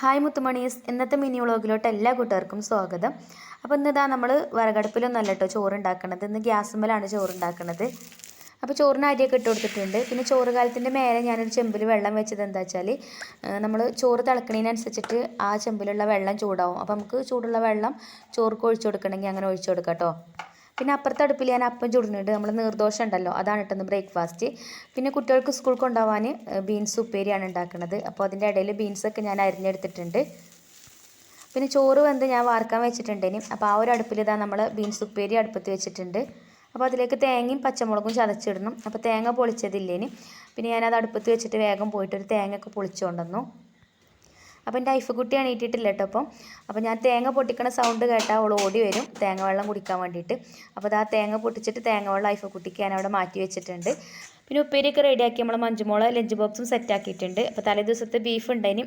Hi മുത്തുമണീസ്. ഇന്നത്തെ mini വ്ളോഗിലോട്ട് എല്ലാ കൂട്ടുകാർക്കും സ്വാഗതം. അപ്പോൾ ഇന്നിതാ നമ്മൾ വിറകടുപ്പിലൊന്നല്ല കേട്ടോ ചോറ് ഉണ്ടാക്കണത് ഇന്ന് ഗ്യാസുമ്മലാണ് ചോറ് ഉണ്ടാക്കണത് അപ്പോൾ ചോറിന് അരിയൊക്കെ ഇട്ട് കൊടുത്തിട്ടുണ്ട്. പിന്നെ ചോറ് കാലത്തിന്റെ മേലെ ഞാനൊരു ചെമ്പിൽ വെള്ളം വെച്ചത് എന്താ വെച്ചാൽ നമ്മൾ ചോറ് തിളക്കണതിനനുസരിച്ചിട്ട് ആ ചെമ്പിലുള്ള വെള്ളം ചൂടാവും. അപ്പോൾ നമുക്ക് ചൂടുള്ള വെള്ളം ചോർക്ക് ഒഴിച്ചു കൊടുക്കണമെങ്കിൽ അങ്ങനെ ഒഴിച്ചു കൊടുക്കാം കേട്ടോ പിന്നെ അപ്പുറത്തെ അടുപ്പിൽ ഞാൻ അപ്പം ചുടുന്നുണ്ട്. നമ്മൾ നീർദോശ ഉണ്ടല്ലോ അതാണ് ഇട്ടുന്നത് ബ്രേക്ക്ഫാസ്റ്റ്. പിന്നെ കുട്ടികൾക്ക് സ്കൂൾ കൊണ്ടുപോകാൻ ബീൻസ് ഉപ്പേരിയാണ് ഉണ്ടാക്കുന്നത്. അപ്പോൾ അതിന്റെ ഇടയിൽ ബീൻസൊക്കെ ഞാൻ അരിഞ്ഞെടുത്തിട്ടുണ്ട്. പിന്നെ ചോറ് വെന്ത് ഞാൻ വാർക്കാൻ വെച്ചിട്ടുണ്ടേനി അപ്പോൾ ആ ഒരു അടുപ്പിൽ ഇതാ നമ്മൾ ബീൻസ് ഉപ്പേരി അടുപ്പത്ത് വെച്ചിട്ടുണ്ട്. അപ്പോൾ അതിലേക്ക് തേങ്ങയും പച്ചമുളകും ചതച്ചിടണം. അപ്പോൾ തേങ്ങ പൊളിച്ചതില്ലേന് പിന്നെ ഞാനത് അടുപ്പത്ത് വെച്ചിട്ട് വേഗം പോയിട്ട് ഒരു തേങ്ങയൊക്കെ പൊളിച്ചു കൊണ്ടുവന്നു അപ്പോൾ എന്റെ ഐഫ് കുട്ടി എണീറ്റിട്ടില്ല കേട്ടോ അപ്പം അപ്പോൾ ഞാൻ തേങ്ങ പൊട്ടിക്കണ സൗണ്ട് കേട്ടാൽ അവൾ ഓടി വരും. തേങ്ങ വെള്ളം കുടിക്കാൻ വേണ്ടിയിട്ട്. അപ്പോൾ അത് ആ തേങ്ങ പൊട്ടിച്ചിട്ട് തേങ്ങ വെള്ളം ഐഫക്കുട്ടിക്ക് ഞാൻ അവിടെ മാറ്റി വെച്ചിട്ടുണ്ട്. പിന്നെ ഉപ്പേരിയൊക്കെ റെഡിയാക്കി നമ്മൾ മഞ്ചുമോള ലഞ്ച് ബോക്സും സെറ്റാക്കിയിട്ടുണ്ട് അപ്പോൾ തലേ ദിവസത്തെ ബീഫ് ഉണ്ടായിനും